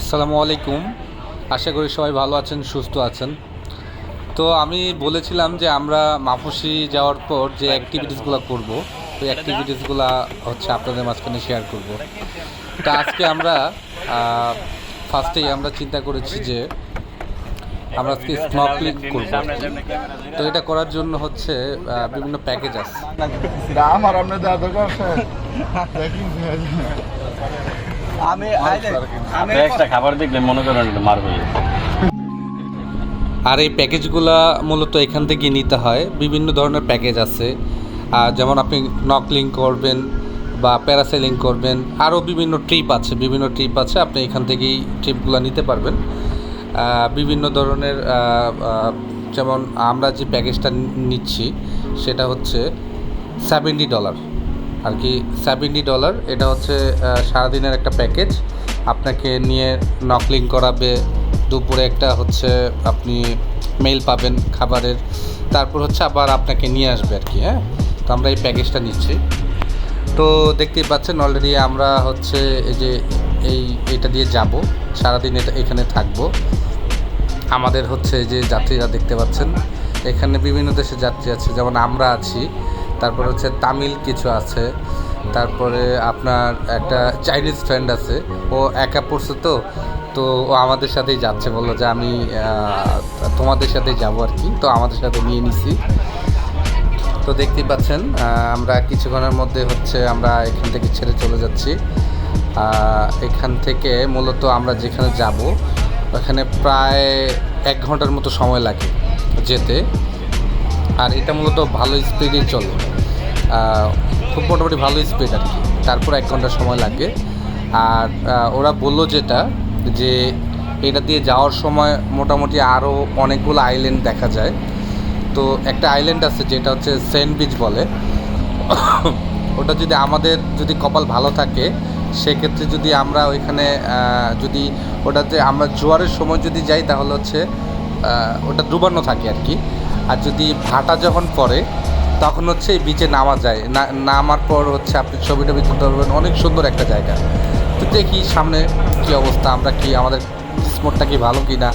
আসসালামু আলাইকুম। আশা করি সবাই ভালো আছেন সুস্থ আছেন। তো আমি বলেছিলাম যে আমরা মাফুসি যাওয়ার পর যে অ্যাক্টিভিটিসগুলো করব ওই অ্যাক্টিভিটিসগুলো হচ্ছে আপনাদের মাঝখানে শেয়ার করব। তা আজকে আমরা ফার্স্টেই আমরা চিন্তা করেছি যে আমরা আজকে স্নর্কলিং করব। তো এটা করার জন্য হচ্ছে বিভিন্ন প্যাকেজ আছে দাম আর আমি আমি একটা খাবার দেখলে মনে করেন মারবে আর এই প্যাকেজগুলা মূলত এখান থেকে নিতে হয়। বিভিন্ন ধরনের প্যাকেজ আছে। আর যেমন আপনি নকলিং করবেন বা প্যারাসেলিং করবেন আরও বিভিন্ন ট্রিপ আছে। বিভিন্ন ট্রিপ আছে আপনি এখান থেকেই ট্রিপগুলো নিতে পারবেন। বিভিন্ন ধরনের যেমন আমরা যে প্যাকেজটা নিচ্ছি সেটা হচ্ছে সেভেন্টি ডলার আর কি সেভেন্টি ডলার এটা হচ্ছে সারাদিনের একটা প্যাকেজ আপনাকে নিয়ে নকলিং করাবে, দুপুরে একটা হচ্ছে আপনি মেল পাবেন খাবারের। তারপর হচ্ছে আবার আপনাকে নিয়ে আসবে আর কি হ্যাঁ? তো আমরা এই প্যাকেজটা নিচ্ছি। তো দেখতেই পাচ্ছেন অলরেডি আমরা হচ্ছে এই যে, এই, এটা দিয়ে যাব। সারাদিন এটা এখানে থাকব। আমাদের হচ্ছে যে যাত্রীরা দেখতে পাচ্ছেন, এখানে বিভিন্ন দেশের যাত্রী আছে। যেমন আমরা আছি তারপর হচ্ছে তামিল কিছু আছে। তারপরে আপনার একটা চাইনিজ ফ্রেন্ড আছে। ও একা পড়ছে তো তো ও আমাদের সাথেই যাচ্ছে। বলল যে আমি তোমাদের সাথেই যাব আর কি। তো আমাদের সাথে নিয়ে নিছি। তো দেখতেই পাচ্ছেন আমরা কিছুক্ষণের মধ্যে হচ্ছে আমরা এখান থেকে ছেড়ে চলে যাচ্ছি। এখান থেকে মূলত আমরা যেখানে যাব, ওখানে প্রায় এক ঘণ্টার মতো সময় লাগে যেতে। আর এটা মূলত ভালো স্পিডেই চলে। খুব মোটামুটি ভালো স্পিড আর কি। তারপর এক ঘণ্টা সময় লাগে। আর ওরা বলল যেটা, যে এটা দিয়ে যাওয়ার সময় মোটামুটি আরও অনেকগুলো আইল্যান্ড দেখা যায়। তো একটা আইল্যান্ড আছে যেটা হচ্ছে সেন্ট বিচ বলে। ওটা যদি আমাদের যদি কপাল ভালো থাকে, সেক্ষেত্রে যদি আমরা ওইখানে যদি ওটাতে আমরা জোয়ারের সময় যদি যাই, তাহলে হচ্ছে ওটা ডুবানো থাকে আর কি। আর যদি ভাটা যখন পড়ে, তখন হচ্ছে এই বিচে নামা যায়। নামার পর হচ্ছে আপনি ছবি টবি তুলতে পারবেন। অনেক সুন্দর একটা জায়গা। তো দেখি সামনে কি অবস্থা, আমরা কি আমাদের স্মোটটা কি ভালো কি না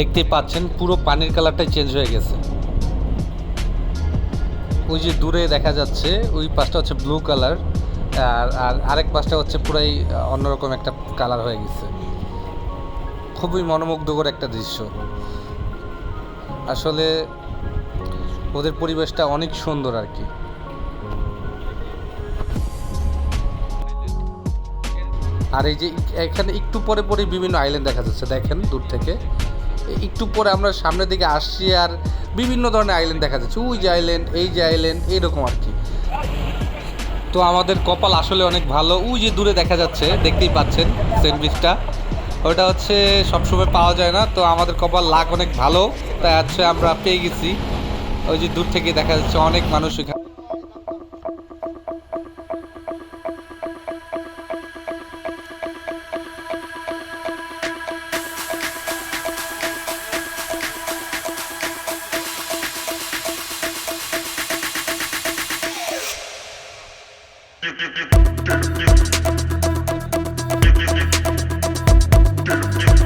দেখতে পাচ্ছেন, পুরো পানির কালারটাই চেঞ্জ হয়ে গেছে। ওই যে দূরে দেখা যাচ্ছে, ওই পাশটা হচ্ছে ব্লু কালার আর আর আরেক পাশটা হচ্ছে পুরাই অন্যরকম একটা কালার হয়ে গেছে। খুবই মনোমুগ্ধকর একটা দৃশ্য। আসলে ওদের পরিবেশটা অনেক সুন্দর আর কি। আর এই যে, এখানে একটু পরে পরে বিভিন্ন আইল্যান্ড দেখা যাচ্ছে, দেখেন দূর থেকে। একটু পরে আমরা সামনের দিকে আসছি আর বিভিন্ন ধরনের আইল্যান্ড দেখা যাচ্ছে। ওই যে আইল্যান্ড এই যে আইল্যান্ড এইরকম আর কি। তো আমাদের কপাল আসলে অনেক ভালো। ওই যে দূরে দেখা যাচ্ছে, দেখতেই পাচ্ছেন স্যান্ডউইচটা ওটা হচ্ছে সবসময় পাওয়া যায় না, তো আমাদের কপাল লাখ অনেক ভালো। তাই হচ্ছে আমরা পেয়ে গেছি। ওই যে দূর থেকে দেখা যাচ্ছে অনেক মানুষ এখানে। Thank you.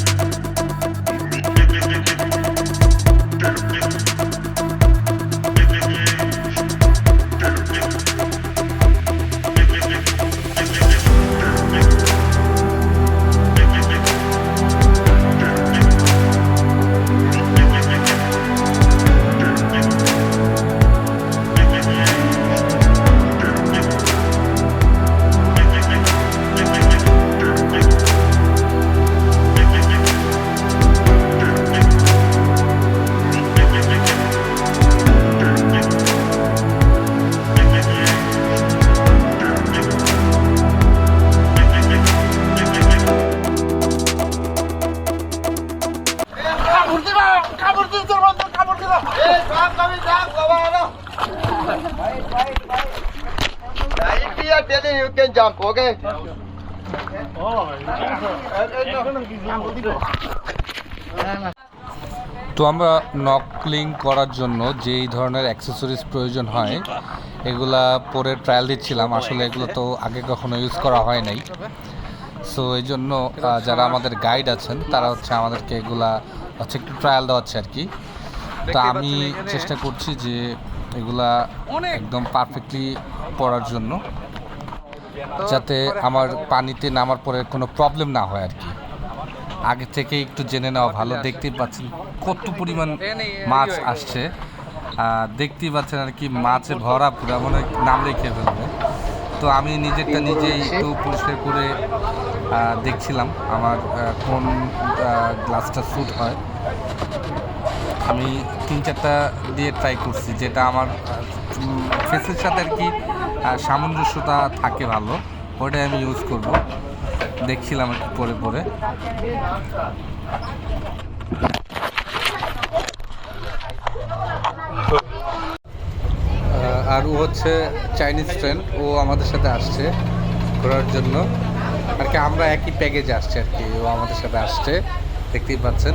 Daddy, you can jump, okay? তো আমরা নকলিং করার জন্য যেই ধরনের অ্যাক্সেসরিজ প্রয়োজন হয় এগুলা পরে ট্রায়াল দিচ্ছিলাম। আসলে এগুলো তো আগে কখনো ইউজ করা হয় নাই। সো এই জন্য যারা আমাদের গাইড আছেন তারা হচ্ছে আমাদেরকে এগুলা হচ্ছে একটু ট্রায়াল দেওয়াচ্ছে আর কি। তো আমি চেষ্টা করছি যে এগুলা একদম পারফেক্টলি পড়ার জন্য যাতে আমার পানিতে নামার পরে কোনো প্রবলেম না হয় আর কি। আগে থেকে একটু জেনে নেওয়া ভালো দেখতেই পাচ্ছেন কত পরিমাণ মাছ আসছে। দেখতেই পাচ্ছেন আর কি মাছে ভরা পুরা মনে হয় নাম রেখে ফেলবে। তো আমি নিজেরটা নিজেই একটু পরিষ্কার করে দেখছিলাম আমার কোন গ্লাসটা স্যুট হয়। আমি তিন চারটা দিয়ে ট্রাই করছি, যেটা আমার ফেসের সাথে আর কি সামঞ্জস্যতা থাকে ভালো ওটাই আমি ইউজ করব। দেখছিলাম একটু পরে পরে। আর ও হচ্ছে চাইনিজ ফ্রেন্ড ও আমাদের সাথে আসছে ঘোরার জন্য। আর কি আমরা একই প্যাকেজে আসছি আর কি ও আমাদের সাথে আসছে দেখতেই পাচ্ছেন।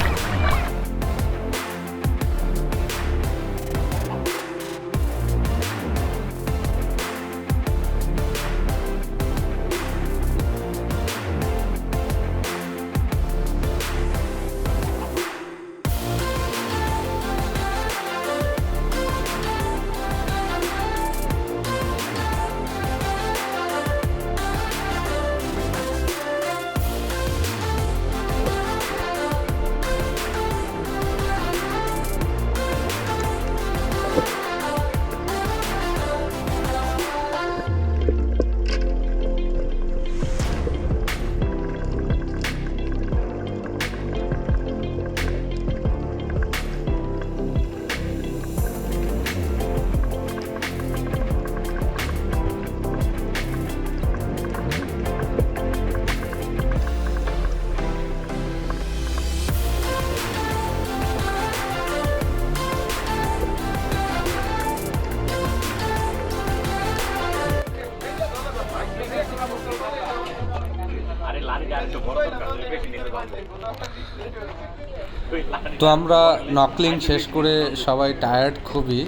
তো আমরা নকলিং শেষ করে সবাই টায়ার্ড খুবই।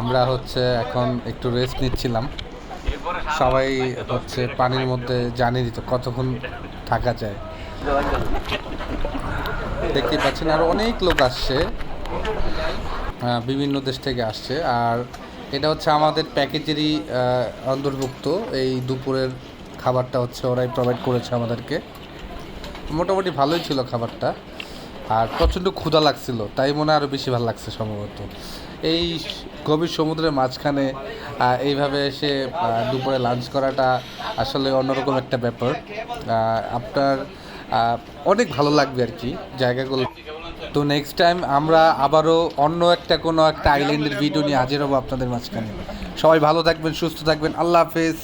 আমরা হচ্ছে এখন একটু রেস্ট নিচ্ছিলাম। সবাই হচ্ছে পানির মধ্যে জানিয়ে দিত কতক্ষণ থাকা যায়। দেখতে পাচ্ছেন আর অনেক লোক আসছে। বিভিন্ন দেশ থেকে আসছে। আর এটা হচ্ছে আমাদের প্যাকেজেরই অন্তর্ভুক্ত। এই দুপুরের খাবারটা হচ্ছে ওরাই প্রোভাইড করেছে আমাদেরকে। মোটামুটি ভালোই ছিল খাবারটা। আর প্রচণ্ড ক্ষুধা লাগছিল, তাই মনে আরও বেশি ভালো লাগছে সম্ভবত। এই গভীর সমুদ্রের মাঝখানে এইভাবে এসে দুপুরে লাঞ্চ করাটা আসলে অন্যরকম একটা ব্যাপার। আপনার অনেক ভালো লাগবে আর কি জায়গাগুলো। তো নেক্সট টাইম আমরা আবারও অন্য একটা, কোনো একটা আইল্যান্ডের ভিডিও নিয়ে হাজির হব আপনাদের মাঝখানে। সবাই ভালো থাকবেন, সুস্থ থাকবেন, আল্লাহ হাফেজ।